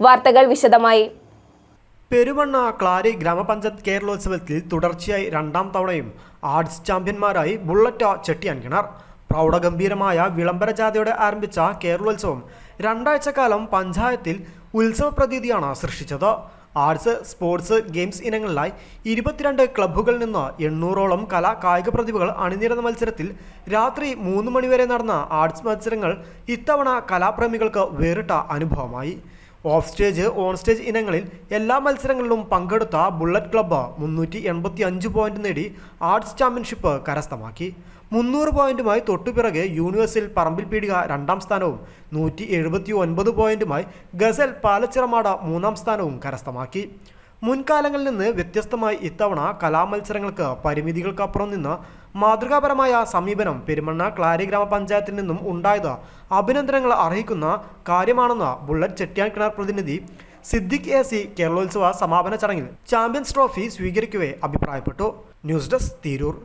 വാർത്തകൾ വിശദമായി. പെരുമണ്ണ ക്ലാരി ഗ്രാമപഞ്ചായത്ത് കേരളോത്സവത്തിൽ തുടർച്ചയായി രണ്ടാം തവണയും ആർട്സ് ചാമ്പ്യന്മാരായി ബുള്ളറ്റ ചെട്ടിയാൻ കിണർ പ്രൗഢഗംഭീരമായ വിളംബര ജാഥയോടെ ആരംഭിച്ച കേരളോത്സവം രണ്ടാഴ്ചക്കാലം പഞ്ചായത്തിൽ ഉത്സവ പ്രതീതിയാണ് സൃഷ്ടിച്ചത്. ആർട്സ് സ്പോർട്സ് ഗെയിംസ് ഇനങ്ങളിലായി ഇരുപത്തിരണ്ട് ക്ലബ്ബുകളിൽ നിന്ന് എണ്ണൂറോളം കലാ കായിക പ്രതിഭകൾ അണിനിരന്ന മത്സരത്തിൽ രാത്രി മൂന്ന് മണിവരെ നടന്ന ആർട്സ് മത്സരങ്ങൾ ഇത്തവണ കലാപ്രേമികൾക്ക് വേറിട്ട അനുഭവമായി. ഓഫ് സ്റ്റേജ് ഓൺ സ്റ്റേജ് ഇനങ്ങളിൽ എല്ലാ മത്സരങ്ങളിലും പങ്കെടുത്ത ബുള്ളറ്റ് ക്ലബ്ബ് മുന്നൂറ്റി എൺപത്തി അഞ്ച് പോയിന്റ് നേടി ആർട്സ് ചാമ്പ്യൻഷിപ്പ് കരസ്ഥമാക്കി. മുന്നൂറ് പോയിന്റുമായി തൊട്ടുപിറകെ യൂണിവേഴ്സിൽ പറമ്പിൽ പീടിക രണ്ടാം സ്ഥാനവും നൂറ്റി എഴുപത്തി ഒൻപത് പോയിന്റുമായി ഗസൽ പാലച്ചിറമാട മൂന്നാം സ്ഥാനവും കരസ്ഥമാക്കി. മുൻകാലങ്ങളിൽ നിന്ന് വ്യത്യസ്തമായി ഇത്തവണ കലാമത്സരങ്ങൾക്ക് പരിമിതികൾക്കപ്പുറം നിന്ന് മാതൃകാപരമായ സമീപനം പെരുമണ്ണ ക്ലാരി ഗ്രാമപഞ്ചായത്തിൽ നിന്നും ഉണ്ടായത് അഭിനന്ദനങ്ങൾ അർഹിക്കുന്ന കാര്യമാണെന്ന് ബുള്ളറ്റ് ചെട്ടിയാൻ കിണർ പ്രതിനിധി സിദ്ദിഖ് എ സി കേരളോത്സവ സമാപന ചടങ്ങിൽ ചാമ്പ്യൻസ് ട്രോഫി സ്വീകരിക്കവേ അഭിപ്രായപ്പെട്ടു. News desk Tirur.